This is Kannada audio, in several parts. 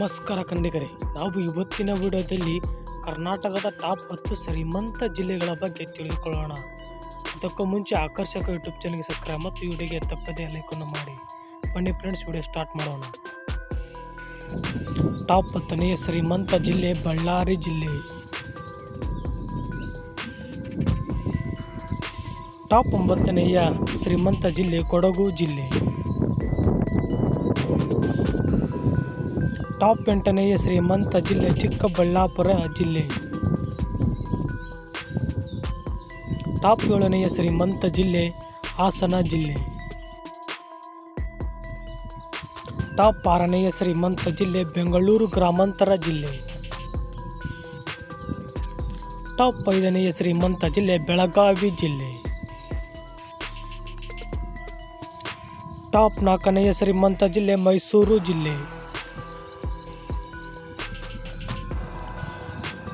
ನಮಸ್ಕಾರ ಕನ್ನಡಿಗರೇ ನಾವು ಇವತ್ತಿನ ವಿಡಿಯೋದಲ್ಲಿ ಕರ್ನಾಟಕದ ಟಾಪ್ ಹತ್ತು ಶ್ರೀಮಂತ ಜಿಲ್ಲೆಗಳ ಬಗ್ಗೆ ತಿಳಿದುಕೊಳ್ಳೋಣ ಇದಕ್ಕೂ ಮುಂಚೆ ಆಕರ್ಷಕ ಯೂಟ್ಯೂಬ್ ಚಾನಲ್ಗೆ ಸಬ್ಸ್ಕ್ರೈಬ್ ಮತ್ತು ವಿಡಿಯೋಗೆ ತಪ್ಪದೇ ಲೈಕನ್ನು ಮಾಡಿ. ಬನ್ನಿ ಫ್ರೆಂಡ್ಸ್ ವಿಡಿಯೋ ಸ್ಟಾರ್ಟ್ ಮಾಡೋಣ. ಟಾಪ್ ಹತ್ತನೆಯ ಶ್ರೀಮಂತ ಜಿಲ್ಲೆ ಬಳ್ಳಾರಿ ಜಿಲ್ಲೆ. ಟಾಪ್ ಒಂಬತ್ತನೆಯ ಶ್ರೀಮಂತ ಜಿಲ್ಲೆ ಕೊಡಗು ಜಿಲ್ಲೆ. ಟಾಪ್ ಎಂಟನೆಯ ಶ್ರೀಮಂತ ಜಿಲ್ಲೆ ಚಿಕ್ಕಬಳ್ಳಾಪುರ ಜಿಲ್ಲೆ. ಟಾಪ್ ಏಳನೆಯ ಶ್ರೀಮಂತ ಜಿಲ್ಲೆ ಹಾಸನ ಜಿಲ್ಲೆ. ಟಾಪ್ ಆರನೆಯ ಶ್ರೀಮಂತ ಜಿಲ್ಲೆ ಬೆಂಗಳೂರು ಗ್ರಾಮಾಂತರ ಜಿಲ್ಲೆ. ಟಾಪ್ ಐದನೆಯ ಶ್ರೀಮಂತ ಜಿಲ್ಲೆ ಬೆಳಗಾವಿ ಜಿಲ್ಲೆ. ಟಾಪ್ ನಾಲ್ಕನೆಯ ಶ್ರೀಮಂತ ಜಿಲ್ಲೆ ಮೈಸೂರು ಜಿಲ್ಲೆ.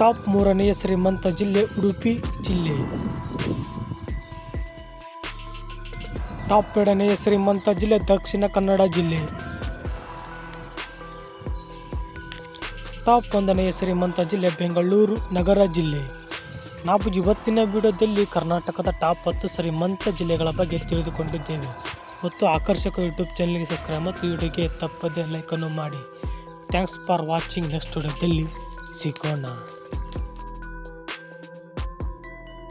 ಟಾಪ್ ಮೂರನೆಯ ಶ್ರೀಮಂತ ಜಿಲ್ಲೆ ಉಡುಪಿ ಜಿಲ್ಲೆ. ಟಾಪ್ ಎರಡನೆಯ ಶ್ರೀಮಂತ ಜಿಲ್ಲೆ ದಕ್ಷಿಣ ಕನ್ನಡ ಜಿಲ್ಲೆ. ಟಾಪ್ ಒಂದನೆಯ ಶ್ರೀಮಂತ ಜಿಲ್ಲೆ ಬೆಂಗಳೂರು ನಗರ ಜಿಲ್ಲೆ. ನಾವು ಇವತ್ತಿನ ವಿಡಿಯೋದಲ್ಲಿ ಕರ್ನಾಟಕದ ಟಾಪ್ ಹತ್ತು ಶ್ರೀಮಂತ ಜಿಲ್ಲೆಗಳ ಬಗ್ಗೆ ತಿಳಿದುಕೊಂಡಿದ್ದೇವೆ. ಮತ್ತು ಆಕರ್ಷಕ ಯೂಟ್ಯೂಬ್ ಚಾನಲ್ಗೆ ಸಬ್ಸ್ಕ್ರೈಬ್ ಮತ್ತು ವಿಡಿಯೋಗೆ ತಪ್ಪದೇ ಲೈಕನ್ನು ಮಾಡಿ. Thanks for watching. ನೆಕ್ಸ್ಟ್ ವಿಡಿಯೋದಲ್ಲಿ ಸಿಗೋಣ.